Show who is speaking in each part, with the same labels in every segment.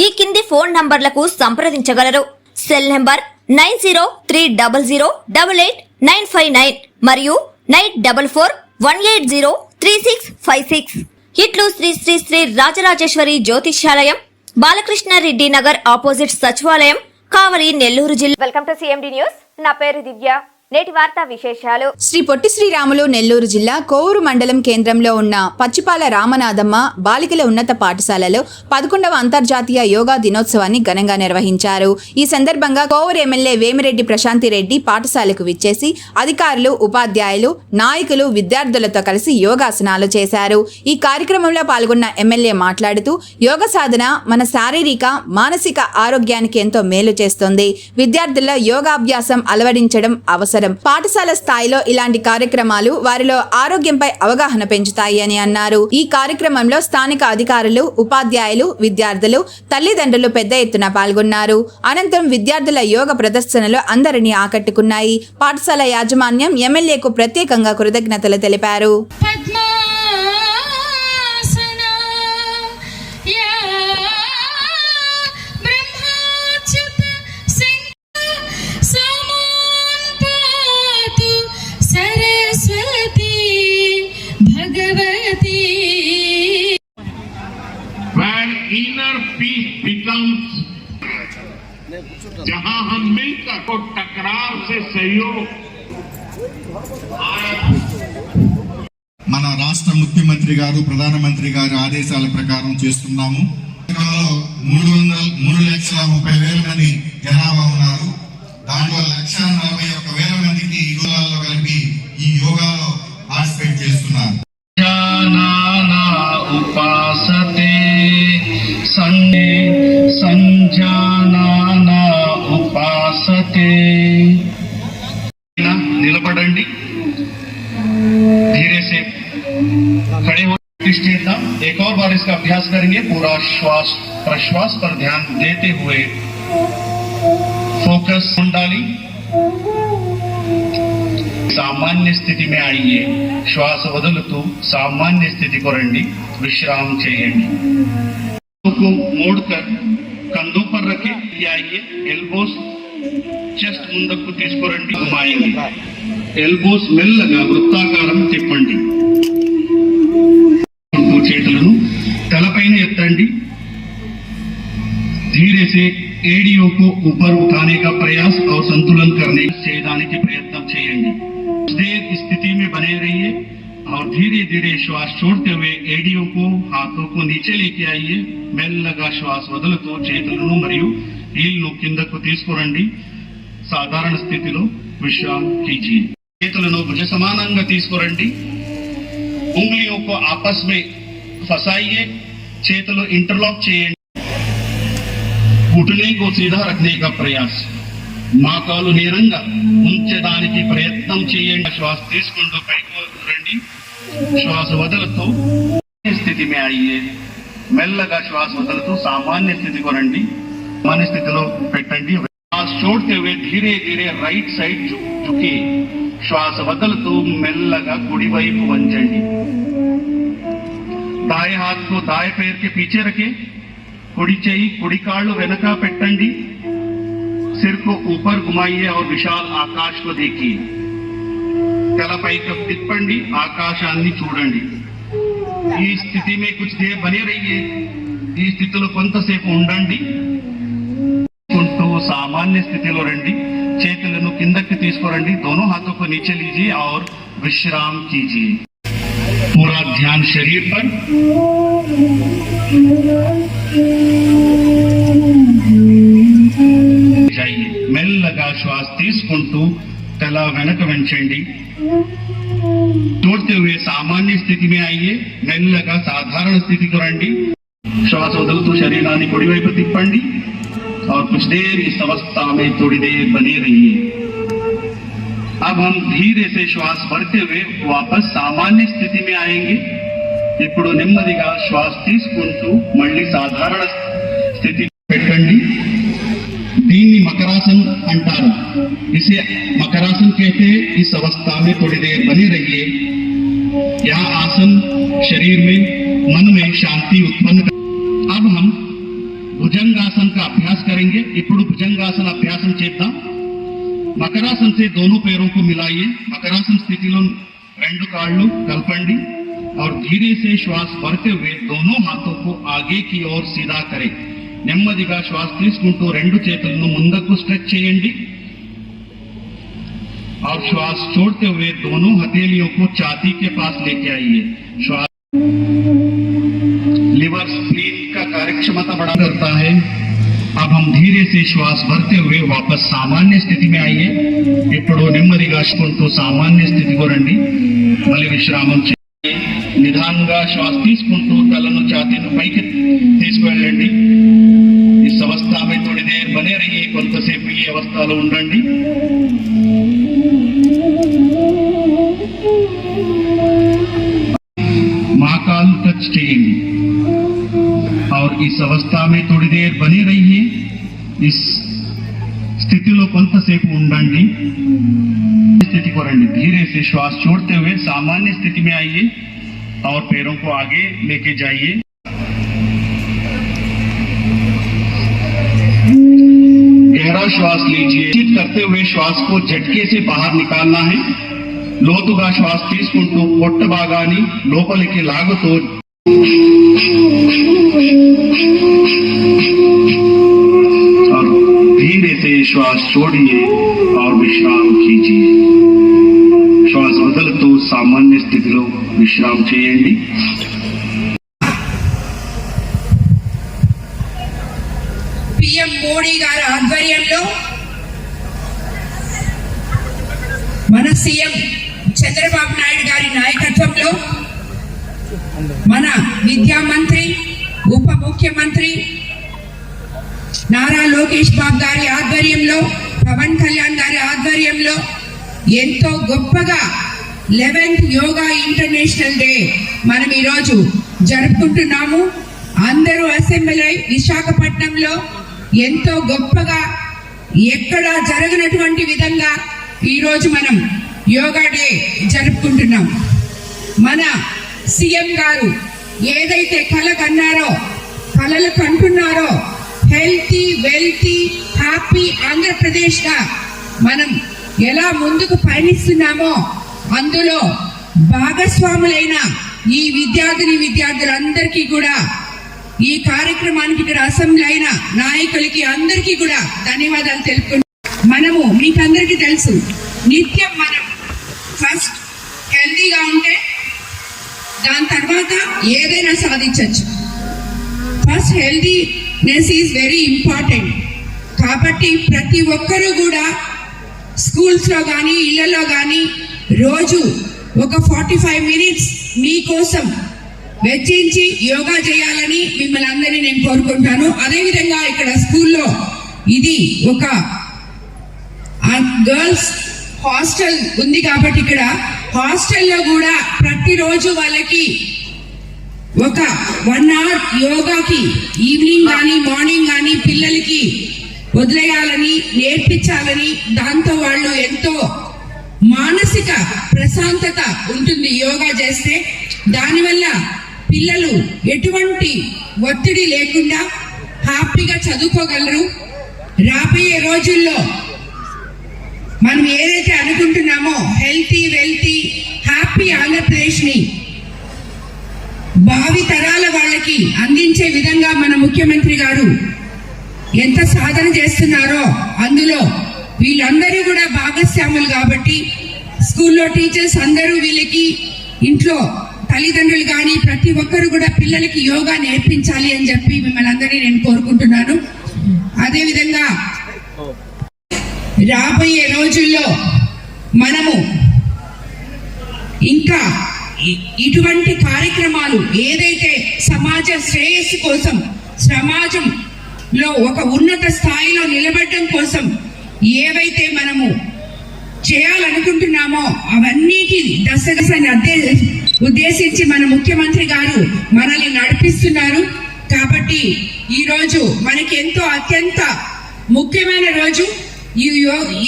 Speaker 1: ఈ కింది ఫోన్ నంబర్లకు సంప్రదించగలరు. Cell number nine zero three double zero double eight nine five nine మరియు nine double four one eight zero three six five six. ఇట్లు శ్రీ శ్రీ శ్రీ రాజరాజేశ్వరి జ్యోతిష్యాలయం Balakrishna Reddy Nagar opposite సచివాలయం కావలి నెల్లూరు జిల్లా. Welcome to CMD news. నా పేరు దివ్య. నేటి వార్తా విశేషాలు.
Speaker 2: శ్రీ పొట్టి శ్రీరాములు నెల్లూరు జిల్లా కోవూరు మండలం కేంద్రంలో ఉన్న పచ్చిపాల రామనాథమ్మ బాలికల ఉన్నత పాఠశాలలో పదకొండవ అంతర్జాతీయ యోగా దినోత్సవాన్ని ఘనంగా నిర్వహించారు. ఈ సందర్భంగా కోవూరు ఎమ్మెల్యే వేమిరెడ్డి ప్రశాంతి రెడ్డి పాఠశాలకు విచ్చేసి అధికారులు ఉపాధ్యాయులు నాయకులు విద్యార్థులతో కలిసి యోగాసనాలు చేశారు. ఈ కార్యక్రమంలో పాల్గొన్న ఎమ్మెల్యే మాట్లాడుతూ యోగ సాధన మన శారీరక మానసిక ఆరోగ్యానికి ఎంతో మేలు చేస్తుంది. విద్యార్థుల్లో యోగాభ్యాసం అలవడించడం అవసరం. పాఠశాల స్థాయిలో ఇలాంటి కార్యక్రమాలు వారిలో ఆరోగ్యంపై అవగాహన పెంచుతాయి అని అన్నారు. ఈ కార్యక్రమంలో స్థానిక అధికారులు ఉపాధ్యాయులు విద్యార్థులు తల్లిదండ్రులు పెద్ద ఎత్తున పాల్గొన్నారు. అనంతరం విద్యార్థుల యోగ ప్రదర్శనలు అందరినీ ఆకట్టుకున్నాయి. పాఠశాల యాజమాన్యం ఎమ్మెల్యేకు ప్రత్యేకంగా కృతజ్ఞతలు తెలిపారు.
Speaker 3: जहां हम मिलकर को टकराव से सहयोग
Speaker 4: మన రాష్ట్ర ముఖ్యమంత్రి గారు ప్రధానమంత్రి గారి ఆదేశాల ప్రకారం చేస్తున్నాము తెలంగాణలో మూడు వందల మూడు లక్షల ముప్పై వేల మంది జనాభా ఉన్నారు దాంట్లో లక్ష నలభై ఒక్క వేల మందికి ఈ యోగాల్లో కలిపి ఈ యోగాలో పార్టిసిపేట్ చేస్తున్నారు
Speaker 5: एक और बार इसका अभ्यास करेंगे पूरा श्वास प्रश्वास पर ध्यान देते हुए फोकस कुंडाली सामान्य स्थिति में आइए श्वास వదులుతూ सामान्य स्थिति को రండి विश्राम चाहिए को मोड़कर कंधों पर रखे आइए एल्बोस చెస్ట్ ముందుకు తీసుకురండి గుమాయింది ఎల్బోస్ మెల్లగా వృత్తాకారం తిప్పండి ఇంకో చేతులను తలపైన ఎత్తండి धीरे से एडियो को ऊपर उठाने का प्रयास और संतुलन करने చేయడానికి ప్రయత్నం చేయండి देर स्थिति में बने रहिए और धीरे धीरे श्वास छोड़ते हुए एडियो को हाथों को नीचे लेके आइए। మెల్లగా శ్వాస వదులుతూ చేతులను మరియు నీళ్ళు కిందకు తీసుకురండి సాధారణ స్థితిలో విశ్రాం విశ్రాంతిజీ చేతులను భుజ సమానంగా తీసుకురండి ఉంగ్లియో కో ఆపస్ మే చేతులు ఇంటర్లాక్ చేయండి घुटने को सीधा रखने का प्रयास। నేరంగా ఉంచడానికి ప్రయత్నం చేయండి శ్వాస తీసుకుంటూ పైకి శ్వాస వదులుతూ స్థితి మే అయ్యే మెల్లగా శ్వాస వదులుతూ సామాన్య స్థితికి రండి సామాన్య స్థితిలో పెట్టండి శ్వాస छोड़ते हुए धीरे धीरे రైట్ సైడ్ చుకి శ్వాస వదులుతూ మెల్లగా కుడి వైపు వంచండి दाएं हाथ को दाएं पैर के पीछे रखें కుడి చేయి కుడి కాళ్ళు వెనక పెట్టండి सिर को ऊपर घुमाइए और विशाल आकाश को देखिए తలపై తిప్పండి ఆకాశాన్ని చూడండి. ఈ స్థితి మే కుछ దేర్ బనే రహియే ఈ స్థితిలో కొంతసేపు ఉండండి. ఉంటూ సామాన్య స్థితిలో రండి. చేతులను కిందకి తీసుకురండి. దోనో హాతో కో నీచే లీజీ ఔర్ విశ్రామ్ కీజీ. పూరా ధ్యాన్ శరీర్ పర్. మెల్లగా శ్వాస తీసుకుంటూ తల వెనక వెంచండి छोड़ते हुए सामान्य स्थिति में आइए మెల్లగా సాధారణ స్థితికి రండి శ్వాస వదులుతూ శరీరాన్ని కుడివైపు తిప్పండి और कुछ देर इस अवस्था में थोड़ी देर बने रहिए अब हम धीरे से श्वास भरते हुए वापस सामान्य स्थिति में आएंगे ఇప్పుడు నెమ్మదిగా శ్వాస తీసుకుంటూ మళ్ళీ సాధారణ స్థితి పెట్టండి దీన్ని మకరాసన్ అంటారు इसे मकरासन कहते हैं इस अवस्था में थोड़ी देर बने रहिए यह आसन शरीर में मन में शांति उत्पन्न कर... अब हम भुजंगासन का अभ्यास करेंगे ఇప్పుడు భుజంగాసన అభ్యాసం చేద్దాం మకరాసన से दोनों पैरों को मिलाइए मकरासन స్థితిలో రెండు కాళ్ళు కలపండి और धीरे से श्वास भरते हुए दोनों हाथों को आगे की ओर सीधा करें నెమ్మదిగా శ్వాస తీసుకుంటూ రెండు చేతులను ముందుకు స్ట్రెచ్ చేయండి और श्वास छोड़ते हुए दोनों हथेलियों को छाती के पास लेके आइए श्वास लिवर स्प्लीन का कार्यक्षमता बढ़ा करता है अब हम धीरे से श्वास भरते हुए वापस सामान्य स्थिति में आइए ఇప్పుడు నెమ్మదిగా శ్వాసకుంటూ సామాన్య స్థితికి రండి మళ్ళీ విశ్రామం చేయండి నిదానంగా శ్వాస తీసుకుంటూ తలను ఛాతీని పైకి తీసుకువెళ్ళండి ఈ అవస్థ में थोड़ी देर बने रहिए కొంతసేపు ఈ అవస్థలో ఉండండి महाकाल टच చేయండి और इस अवस्था में थोड़ी देर बने रहिए इस స్థితిలో కొంతసేపు ఉండండి स्थिति को రండి धीरे से श्वास छोड़ते हुए सामान्य स्थिति में आइए और पैरों को आगे लेके जाइए गहरा श्वास लीजिए चित करते हुए श्वास को झटके से बाहर निकालना है లోతుగా శ్వాస తీసుకుంటూ పొట్ట భాగాన్ని లోపలికి లాగుతూ और धीरे से श्वास छोड़िए और विश्राम कीजिए శ్వాస వదులుతూ సామాన్య స్థితిలో విశ్రామం చేయండి
Speaker 6: పిఎం మోడీ గారి ఆధ్వర్యంలో మన సీఎం చంద్రబాబు నాయుడు గారి నాయకత్వంలో మన విద్యా మంత్రి ఉప ముఖ్యమంత్రి నారా లోకేష్ బాబు గారి ఆధ్వర్యంలో పవన్ కళ్యాణ్ గారి ఆధ్వర్యంలో ఎంతో గొప్పగా లెవెన్త్ యోగా ఇంటర్నేషనల్ డే మనం ఈరోజు జరుపుకుంటున్నాము. అందరూ అసెంబ్లీ అయి విశాఖపట్నంలో ఎంతో గొప్పగా ఎక్కడ జరగనటువంటి విధంగా ఈరోజు మనం యోగా డే జరుపుకుంటున్నాం. మన సీఎం గారు ఏదైతే కల కన్నారో కళలు కంటున్నారో హెల్తీ వెల్తీ హ్యాపీ ఆంధ్రప్రదేశ్గా మనం ఎలా ముందుకు పయనిస్తున్నామో అందులో భాగస్వాములైన ఈ విద్యార్థిని విద్యార్థులందరికీ కూడా ఈ కార్యక్రమానికి ఇక్కడ అసెంబ్లీ అయిన నాయకులకి అందరికీ కూడా ధన్యవాదాలు తెలుపుకుంటున్నాం మనము మీకందరికీ తెలుసు నిత్యం మనం ఫస్ట్ హెల్తీగా ఉంటే దాని తర్వాత ఏదైనా సాధించవచ్చు first healthiness is very important కాబట్టి ప్రతి ఒక్కరూ కూడా స్కూల్స్లో కానీ ఇళ్ళలో కానీ రోజు ఒక ఫార్టీ ఫైవ్ మినిట్స్ మీకోసం వెచ్చించి యోగా చేయాలని మిమ్మల్ని అందరినీ నేను కోరుకుంటాను. అదేవిధంగా ఇక్కడ స్కూల్లో ఇది ఒక గర్ల్స్ హాస్టల్ ఉంది కాబట్టి ఇక్కడ హాస్టల్లో కూడా ప్రతిరోజు వాళ్ళకి ఒక వన్ అవర్ యోగాకి ఈవినింగ్ కానీ మార్నింగ్ కానీ పిల్లలకి వదిలేయాలని నేర్పించాలని దాంతో వాళ్ళు ఎంతో మానసిక ప్రశాంతత ఉంటుంది యోగా చేస్తే. దానివల్ల పిల్లలు ఎటువంటి ఒత్తిడి లేకుండా హ్యాపీగా చదువుకోగలరు. రాబోయే రోజుల్లో మనం ఏదైతే అనుకుంటున్నామో హెల్తీ వెల్తీ హ్యాపీ ఆంధ్రప్రదేశ్ని భావి తరాల వాళ్ళకి అందించే విధంగా మన ముఖ్యమంత్రి గారు ఎంత సాధన చేస్తున్నారో అందులో వీళ్ళందరూ కూడా భాగస్వాములు కాబట్టి స్కూల్లో టీచర్స్ అందరూ వీళ్ళకి ఇంట్లో తల్లిదండ్రులు కానీ ప్రతి ఒక్కరు కూడా పిల్లలకి యోగా నేర్పించాలి అని చెప్పి మిమ్మల్ని అందరినీ నేను కోరుకుంటున్నాను. అదేవిధంగా రాబోయే రోజుల్లో మనము ఇంకా ఇటువంటి కార్యక్రమాలు ఏదైతే సమాజ శ్రేయస్సు కోసం సమాజంలో ఒక ఉన్నత స్థాయిలో నిలబడడం కోసం ఏవైతే మనము చేయాలనుకుంటున్నామో అవన్నిటి దశదశని అదే ఉద్దేశించి మన ముఖ్యమంత్రి గారు మనల్ని నడిపిస్తున్నారు. కాబట్టి ఈ రోజు మనకి ఎంతో అత్యంత ముఖ్యమైన రోజు. ఈ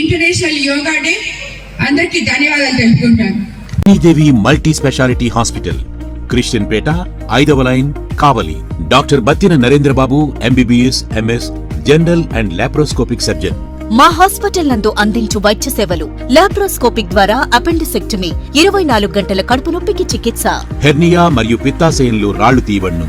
Speaker 6: ఇంటర్నేషనల్ యోగా డే అందరికీ ధన్యవాదాలు తెలుపుకుంటాను
Speaker 7: Devi multi speciality hospital Christian Peta ఐదవ line Kavali. Doctor Battina Narendrababu MBBS MS general and laparoscopic surgeon.
Speaker 8: మా హాస్పిటల్ నందు అందించు వైద్య సేవలు. లాప్రోస్కోపిక్ ద్వారా అపెండిసెక్టమీ ఇరవై నాలుగు గంటల కడుపు నొప్పికి చికిత్స.
Speaker 7: హెర్నియా మరియు పిత్తాశయంలో రాళ్ళు తీయబడును.